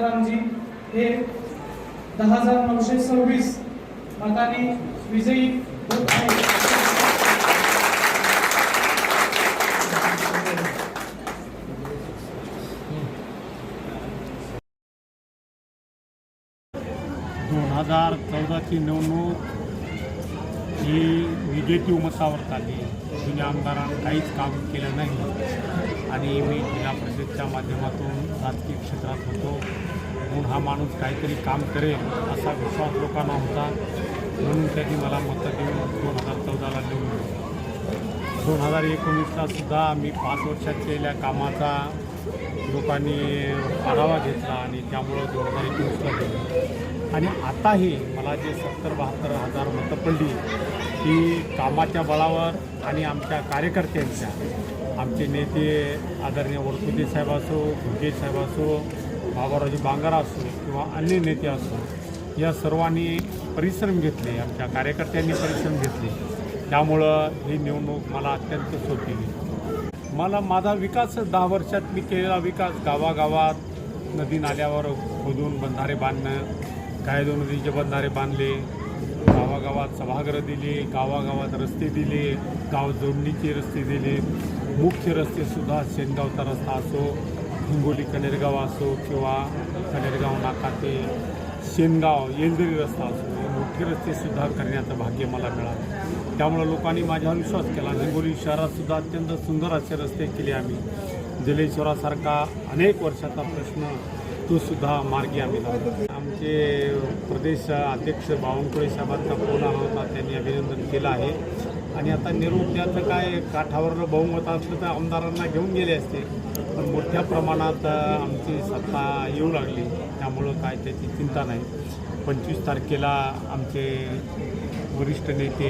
रामजी हे दहा हजार नऊशे सव्वीस मतांनी विजयी होत आहे दोन हजार चौदाची निवडणूक ही निगेटिव्ह मतावर चालली. जुन्या आमदारांनी काहीच काम केलं नाही. आणि मी जिल्हा परिषदच्या माध्यमातून राजकीय क्षेत्रात होतो. म्हणून हा माणूस काहीतरी काम करेल असा विश्वास लोकांना होता. म्हणून त्यांनी मला मतं देऊन दोन हजार चौदाला देऊन दोन हजार एकोणीसला सुद्धा मी पाच वर्षात केलेल्या कामाचा लोकांनी आढावा घेतला आणि त्यामुळं दोन हजार एकोणीसला दिलं आणि आताही मला जे सत्तर बहात्तर हजार मतं पडली की कामाच्या बळावर आणि आमच्या कार्यकर्त्यांच्या आमचे नेते आदरणीय वरपुते साहेब असो भुगे साहेब असो बाबाराजी बांगारा असो किंवा अन्य नेते असो या सर्वांनी परिश्रम घेतले आमच्या कार्यकर्त्यांनी परिश्रम घेतले. त्यामुळं ही निवडणूक मला अत्यंत सोपी गेली. मला माझा विकास दहा वर्षात मी केलेला विकास गावागावात नदी नाल्यावर खोदून बंधारे बांधणं गायदो नदीचे बंधारे बांधले गावागावात सभागृह दिले गावागावात रस्ते दिले गाव जोडणीचे रस्ते दिले. मुख्य रस्तेसुद्धा शेनगावचा रस्ता असो हिंगोली कनेरगाव असो किंवा कनेरगाव नाका ते शेनगाव येलदरी रस्ता असो हे मोठे रस्तेसुद्धा करण्याचं भाग्य मला मिळालं. त्यामुळं लोकांनी माझ्यावर विश्वास केला. हिंगोली शहरातसुद्धा अत्यंत सुंदर असे रस्ते केले आम्ही. जलेश्वरासारखा अनेक वर्षाचा प्रश्न तो सुद्धा मार्गी आम्ही आमचे प्रदेश अध्यक्ष बावनकुळे साहेबांचा फोन आला होता. त्यांनी अभिनंदन केलं आहे. आणि आता निरोप्याचं काय काठावर बहुमत असलं तर आमदारांना घेऊन गेले असते. पण मोठ्या प्रमाणात आमची सत्ता येऊ लागली. त्यामुळं काय त्याची चिंता नाही. पंचवीस तारखेला आमचे वरिष्ठ नेते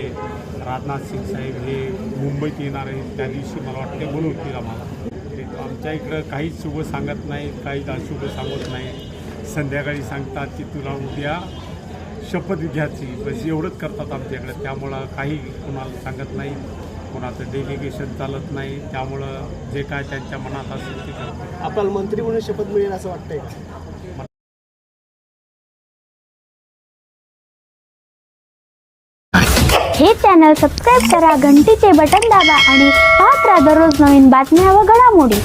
राजनाथ सिंग साहेब हे मुंबईत येणार आहेत. त्या दिवशी मला वाटते बोलवतील आम्हाला. ते आमच्या इकडं काहीच शुभ सांगत नाही काहीच अशुभ सांगत नाही संध्याकाळी सांगतात की तुला उद्या शपथ घ्यायची. बस एवढंच करतात आमच्याकडे. त्यामुळं काही कोणाला सांगत नाही. कोणाचं डेलिगेशन चालत नाही. त्यामुळं जे काय त्यांच्या मनात असेल ते करतात. आपल्याला मंत्री म्हणून शपथ मिळेल असं वाटतंय. हे चॅनल सबस्क्राईब करा घंटीचे बटन दाबा आणि पाहत राहा दररोज नवीन बातम्या व घडामोडी.